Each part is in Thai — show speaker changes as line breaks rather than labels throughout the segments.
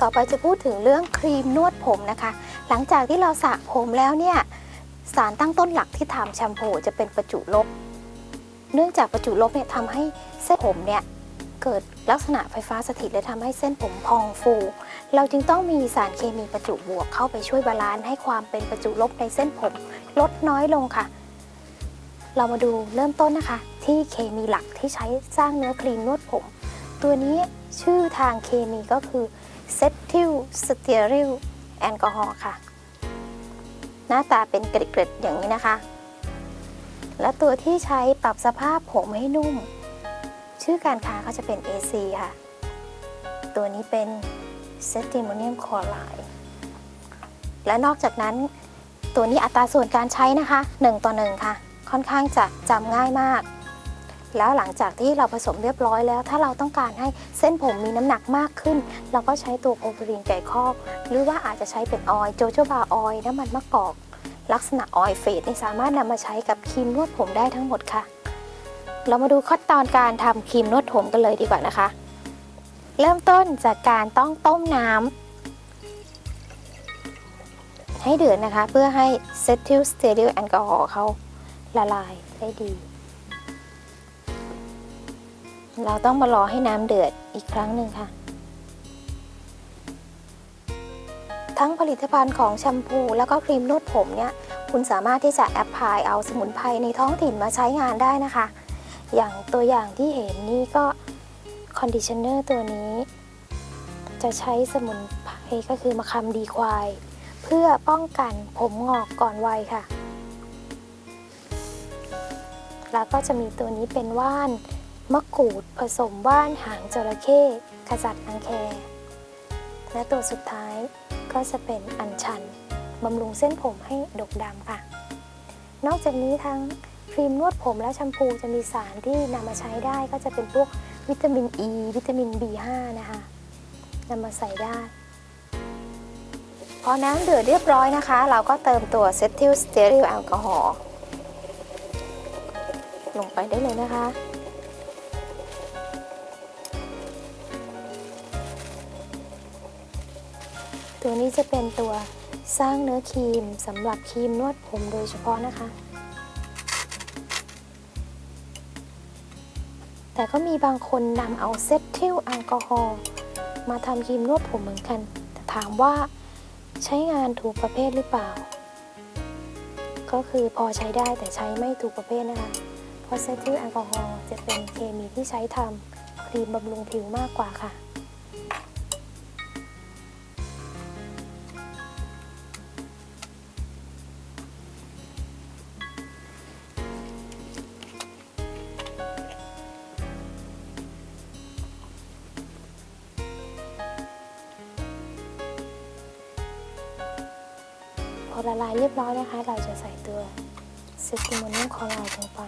ต่อไปจะพูดถึงเรื่องครีมนวดผมนะคะ หลังจากที่เราสระผมแล้วเนี่ยสารตั้งต้นหลักที่ทำแชมพูจะเป็นประจุลบ เนื่องจากประจุลบเนี่ยทำให้เส้นผมเนี่ยเกิดลักษณะไฟฟ้าสถิตและทำให้เส้นผมพองฟู เราจึงต้องมีสารเคมีประจุบวกเข้าไปช่วยบาลานซ์ให้ความเป็นประจุลบในเส้นผมลดน้อยลงค่ะ เรามาดูเริ่มต้นนะคะ ที่เคมีหลักที่ใช้สร้างเนื้อครีมนวดผม ตัวนี้ชื่อทางเคมีก็คือ เซทิลสเตียริลแอลกอฮอล์ค่ะ หน้าตาเป็นเกล็ดๆอย่างนี้นะคะ และตัวที่ใช้ปรับสภาพผมให้นุ่ม ชื่อการค้าก็จะเป็น AC ค่ะ ตัวนี้เป็นเซติม o เนียมคลอไรด์และนอกจากนั้นตัวนี้อัตราส่วนการใช้นะคะ 1 ต่อ 1 ค่ะ ค่อนข้างจะจำง่ายมาก แล้วหลังจากที่เราผสมเรียบร้อยแล้ว ถ้าเราต้องการให้เส้นผมมีน้ำหนักมากขึ้น เราก็ใช้ตัวโพลีรีนไก่คอกหรือว่าอาจจะใช้เป็นออยโจโจบาออยน้ำมันมะกอก ลักษณะออยเฟสนี่สามารถนำมาใช้กับครีมนวดผมได้ทั้งหมดค่ะ เรามาดูขั้นตอนการทำครีมนวดผมกันเลยดีกว่านะคะ เริ่มต้นจากการต้องต้มน้ำให้เดือดนะคะ เพื่อให้เซทิลสเตอริลแอลกอฮอล์เขาละลายได้ดี เราต้องมารอให้น้ำเดือดอีกครั้งหนึ่งค่ะ ทั้งผลิตภัณฑ์ของแชมพูแล้วก็ครีมนวดผมเนี่ยคุณสามารถที่จะแอปพลายเอาสมุนไพรในท้องถิ่นมาใช้งานได้นะคะ อย่างตัวอย่างที่เห็นนี่ก็คอนดิชเนอร์ตัวนี้ จะใช้สมุนไพรก็คือมะขามดีควาย เพื่อป้องกันผมงอกก่อนวัยค่ะ แล้วก็จะมีตัวนี้เป็นว่าน มะกรูดผสมว่านหางจระเข้ขจัดรังแค และตัวสุดท้ายก็จะเป็นอัญชันบำรุงเส้นผมให้ดกดำค่ะ นอกจากนี้ทั้งครีมนวดผมและแชมพูจะมีสารที่นำมาใช้ได้ก็จะเป็นพวกวิตามินอ e, ีวิตามิน B5 นะคะนำมาใส่ได้ พอน้ำเดือดเรียบร้อยนะคะ เราก็เติมตัวเซทิลสเตอริลแอลกอฮอล์ลงไปได้เลยนะคะ ตัวนี้จะเป็นตัวสร้างเนื้อครีมสำหรับครีมนวดผมโดยเฉพาะนะคะ แต่ก็มีบางคนนำเอาเซตทิลแอลกอฮอล์มาทำครีมนวดผมเหมือนกัน แต่ถามว่าใช้งานถูกประเภทหรือเปล่า ก็คือพอใช้ได้แต่ใช้ไม่ถูกประเภทนะคะ เพราะเซตทิลแอลกอฮอล์จะเป็นเคมีที่ใช้ทำครีมบำรุงผิวมากกว่าค่ะ อละลายเรียบร้อยนะคะ เราจะใส่ตัวเซติมอนิยมคลอไรด์ลงไป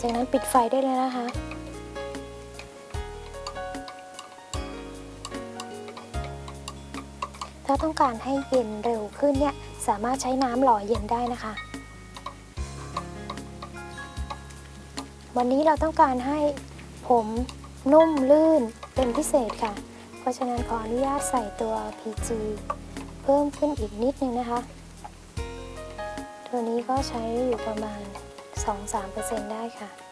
จากนั้นปิดไฟได้เลยนะคะาต้องการให้เย็นเร็วขึ้นเนี่ยสามารถใช้น้ำหล่อเย็นได้นะคะ วันนี้เราต้องการให้ผมนุ่มลื่นเป็นพิเศษค่ะ เพราะฉะนั้นขออนุญาตใส่ตัว PG เพิ่มขึ้นอีกนิดนึงนะคะ ตัวนี้ก็ใช้อยู่ประมาณ 2-3%ได้ค่ะ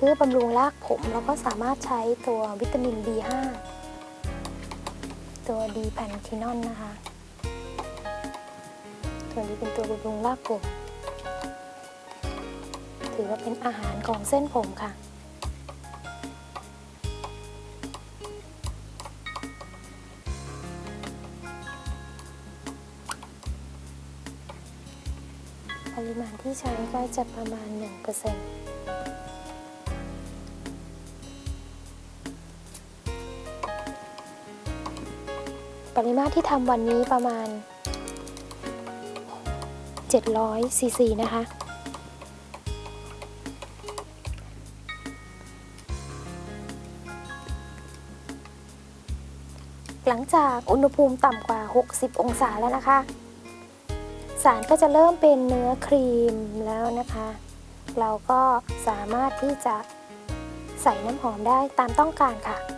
เพื่อบำรุงรากผม แล้วก็สามารถใช้ตัววิตามิน B5 ตัวดีแพนทินอนนะคะ ตัวนี้เป็นตัวบำรุงรากผม ถือว่าเป็นอาหารของเส้นผมค่ะปริมาณที่ใช้ก็จะประมาณ 1% ปริมาตรที่ทำวันนี้ประมาณ 700ซีซีนะคะ หลังจากอุณหภูมิต่ำกว่า 60 องศาแล้วนะคะ สารก็จะเริ่มเป็นเนื้อครีมแล้วนะคะ เราก็สามารถที่จะใส่น้ำหอมได้ตามต้องการค่ะ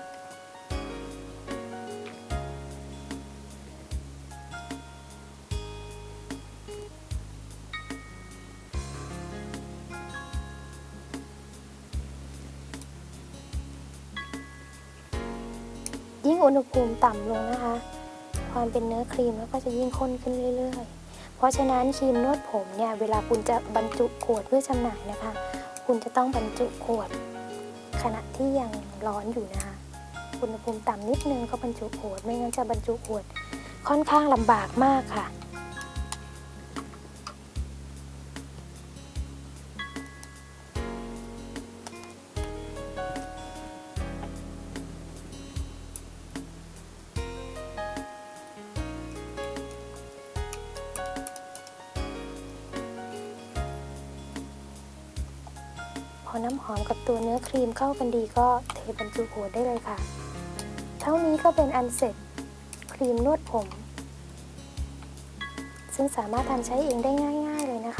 ยิ่งอุณหภูมิต่ำลงนะคะ ความเป็นเนื้อครีมแล้วก็จะยิ่งข้นขึ้นเรื่อย ๆ เพราะฉะนั้นครีมนวดผมเนี่ยเวลาคุณจะบรรจุขวดเพื่อจำหน่ายนะคะ คุณจะต้องบรรจุขวด ขณะที่ยังร้อนอยู่นะคะอุณหภูมิต่ำนิดนึงก็บรรจุขวดไม่งั้นจะบรรจุขวดค่อนข้างลำบากมากค่ะ อน้ำหอมกับตัวเนื้อครีมเข้ากันดีก็เทบรรจุขวดได้เลยค่ะ เท่านี้ก็เป็นอันเสร็จครีมนวดผม ซึ่งสามารถทำใช้เองได้ง่าย ๆเลยนะคะ